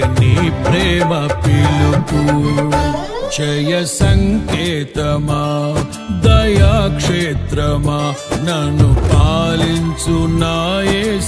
నీ ప్రేమ పిలుపు. జయ సంకేతమా దయాక్షేత్రమా నన్ను పాలించు నాయే